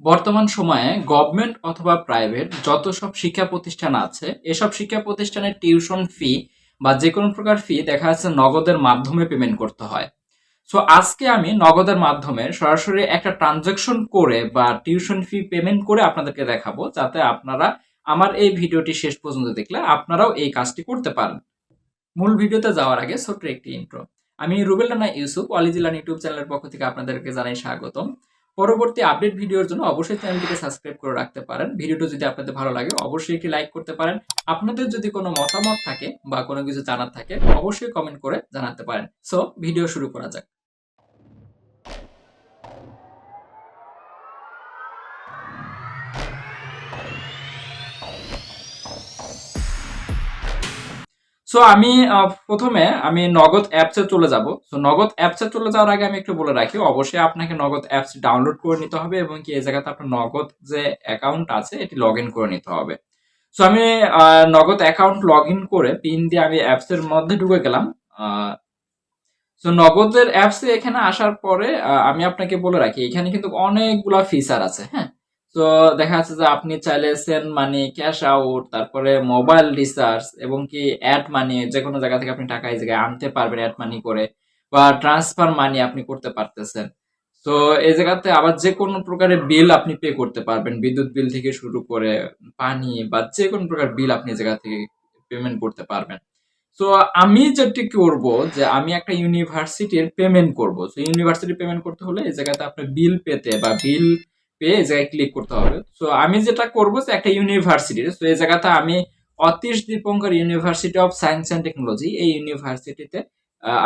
বর্তমান সময়ে গভর্নমেন্ট অথবা প্রাইভেট যত সব শিক্ষা প্রতিষ্ঠান আছে, এসব শিক্ষা প্রতিষ্ঠানের টিউশন ফি বা যে কোনো প্রকার ফি দেখা যাচ্ছে নগদের মাধ্যমে পেমেন্ট করতে হয়। সো আজকে আমি নগদের মাধ্যমে সরাসরি একটা ট্রানজাকশন করে বা টিউশন ফি পেমেন্ট করে আপনাদেরকে দেখাবো, যাতে আপনারা আমার এই ভিডিওটি শেষ পর্যন্ত দেখলে আপনারাও এই কাজটি করতে পারেন। মূল ভিডিওতে যাওয়ার আগে ছোট্ট একটি ইন্ট্রো আমি রুবেল রানা ইউসুফ অলিজিলান ইউটিউব চ্যানেলের পক্ষ থেকে আপনাদেরকে জানাই স্বাগতম। পরবর্তী আপডেট ভিডিওর জন্য অবশ্যই চ্যানেলটিকে সাবস্ক্রাইব করে রাখতে পারেন। ভিডিওটি যদি আপনাদের ভালো লাগে, অবশ্যই একটি লাইক করতে পারেন। আপনাদের যদি কোনো মতামত থাকে বা কোনো কিছু জানার থাকে, অবশ্যই কমেন্ট করে জানাতে পারেন। সো ভিডিও শুরু করা যাক। সো আমি প্রথমে আমি নগদ অ্যাপসে চলে যাব। সো নগদ অ্যাপসে চলে যাওয়ার আগে আমি একটু বলে রাখি, অবশ্যই আপনাকে নগদ অ্যাপস ডাউনলোড করে নিতে হবে এবং কি এই জায়গাতে আপনার নগদ যে অ্যাকাউন্ট আছে, এটি লগ করে নিতে হবে। সো আমি নগদ অ্যাকাউন্ট লগ করে পিন দিয়ে আমি অ্যাপসের মধ্যে ঢুকে গেলাম। সো নগদের অ্যাপসে এখানে আসার পরে আমি আপনাকে বলে রাখি, এখানে কিন্তু অনেকগুলা ফিচার আছে হ্যাঁ? তো দেখা যাচ্ছে যে আপনি চাইলে সেন্ড মানি ক্যাশ আউট তারপরে মোবাইল রিচার্জ এবং কি অ্যাড মানি যে কোনো জায়গা থেকে আপনি টাকা এই জায়গায় আনতে পারবেন অ্যাড মানি করে বা ট্রান্সফার মানি আপনি করতে পারতেছেন। তো এই জায়গাতে আবার যে কোনো প্রকারের বিল আপনি পে করতে পারবেন। বিদ্যুৎ বিল থেকে শুরু করে পানি বা যে কোনো প্রকার বিল আপনি এই জায়গা থেকে পেমেন্ট করতে পারবেন। তো আমি যেটি করব যে আমি একটা ইউনিভার্সিটির পেমেন্ট করব। তো ইউনিভার্সিটি পেমেন্ট করতে হলে এই জায়গাতে আপনার বিল পেতে বা বিল পেয়ে এই জায়গায় ক্লিক করতে হবে। তো আমি যেটা করব একটা ইউনিভার্সিটি তো এই জায়গাতে আমি Atish Dipankar university of science and technology এই ইউনিভার্সিটিতে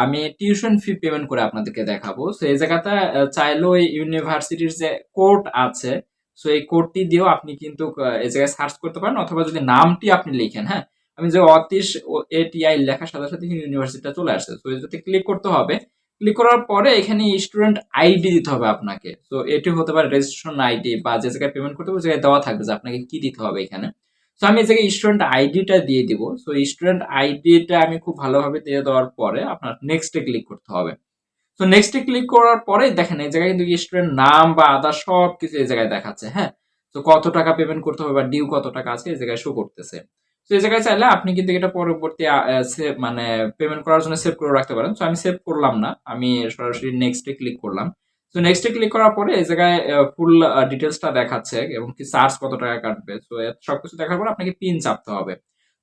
আমি টিউশন ফি পেমেন্ট করে আপনাদেরকে দেখাবো। তো এই জায়গাতে আহ, চাইলেও এই ইউনিভার্সিটির যে কোড আছে সো এই কোডটি দিয়েও আপনি কিন্তু এই জায়গায় সার্চ করতে পারেন অথবা যদি নামটি আপনি লিখেন হ্যাঁ? আমি যে অতীশ এটিআই লেখার সাথে সাথে ইউনিভার্সিটিটা চলে আসছে। তো এটাতে ক্লিক করতে হবে। ক্লিক করার পরে এখানে স্টুডেন্ট আইডি দিতে হবে আপনাকে। তো এটি হতে পারে রেজিস্ট্রেশন আইডি বা যে জায়গায় পেমেন্ট করতে হবে জায়গায় দেওয়া থাকবে যে আপনাকে কি দিতে হবে এখানে। তো আমি এই জায়গায় স্টুডেন্ট আইডিটা দিয়ে দিব। সো স্টুডেন্ট আইডিটা আমি খুব ভালোভাবে দিয়ে দেওয়ার পরে আপনার নেক্সটে ক্লিক করতে হবে। তো নেক্সটে ক্লিক করার পরে দেখেন, এই জায়গায় কিন্তু স্টুডেন্ট নাম বা আদার সব কিছু এই জায়গায় দেখাচ্ছে হ্যাঁ? তো কত টাকা পেমেন্ট করতে হবে বা ডিউ কত টাকা আছে এই জায়গায় শো করতেছে। তো এই জায়গায় চাইলে আপনি কিন্তু এটা পরবর্তী মানে পেমেন্ট করার জন্য সেভ করে রাখতে পারেন। তো আমি সেভ করলাম না। আমি সরাসরি নেক্সটে ক্লিক করলাম। তো নেক্সটে ক্লিক করার পরে এই জায়গায় ফুল ডিটেলসটা দেখাচ্ছে এবং কি চার্জ কত টাকা কাটবে। তো সবকিছু দেখার পর আপনাকে পিন চাপতে হবে।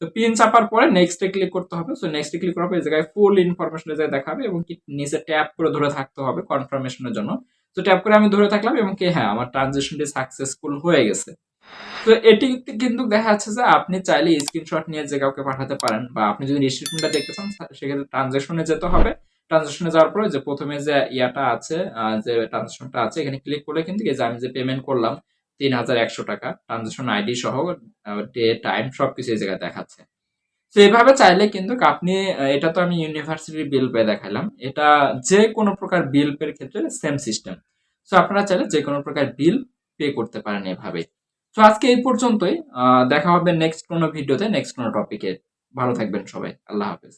তো পিন চাপার পরে নেক্সটে ক্লিক করতে হবে। তো নেক্সটে ক্লিক করার পর এই জায়গায় ফুল ইনফরমেশন জায়গায় দেখাবে এবং কি নিচে ট্যাপ করে ধরে থাকতে হবে কনফার্মেশনের জন্য। তো ট্যাপ করে আমি ধরে থাকলাম এবং কি হ্যাঁ আমার ট্রানজেকশনটি সাকসেসফুল হয়ে গেছে। তো এটি কিন্তু দেখা যাচ্ছে যে আপনি চাইলে স্ক্রিনশট নিয়ে যে কাউকে পাঠাতে পারেন, বা আপনি যদি রিসিপ্টটা দেখতে চান সেক্ষেত্রে ট্রানজাকশনে যেতে হবে। ট্রানজাকশনে যাওয়ার পরে যে প্রথমে যে ইয়াটা আছে যে ট্রানজাকশনটা আছে, এখানে ক্লিক করলে কিন্তু এই যে আমি যে পেমেন্ট করলাম, তিন হাজার একশো টাকা ট্রানজাকশন আইডি সহ ডে টাইম সবকিছু এই জায়গায় দেখাচ্ছে। তো এভাবে চাইলে কিন্তু আপনি এটা তো আমি ইউনিভার্সিটির বিল পে দেখালাম এটা যে কোনো প্রকার বিল পের ক্ষেত্রে সেম সিস্টেম সো আপনারা চাইলে যে কোনো প্রকার বিল পে করতে পারেন এভাবে তো আজকে এই পর্যন্তই। দেখা হবে নেক্সট কোনো ভিডিওতে নেক্সট কোনো টপিকে ভালো থাকবেন সবাই। আল্লাহ হাফেজ।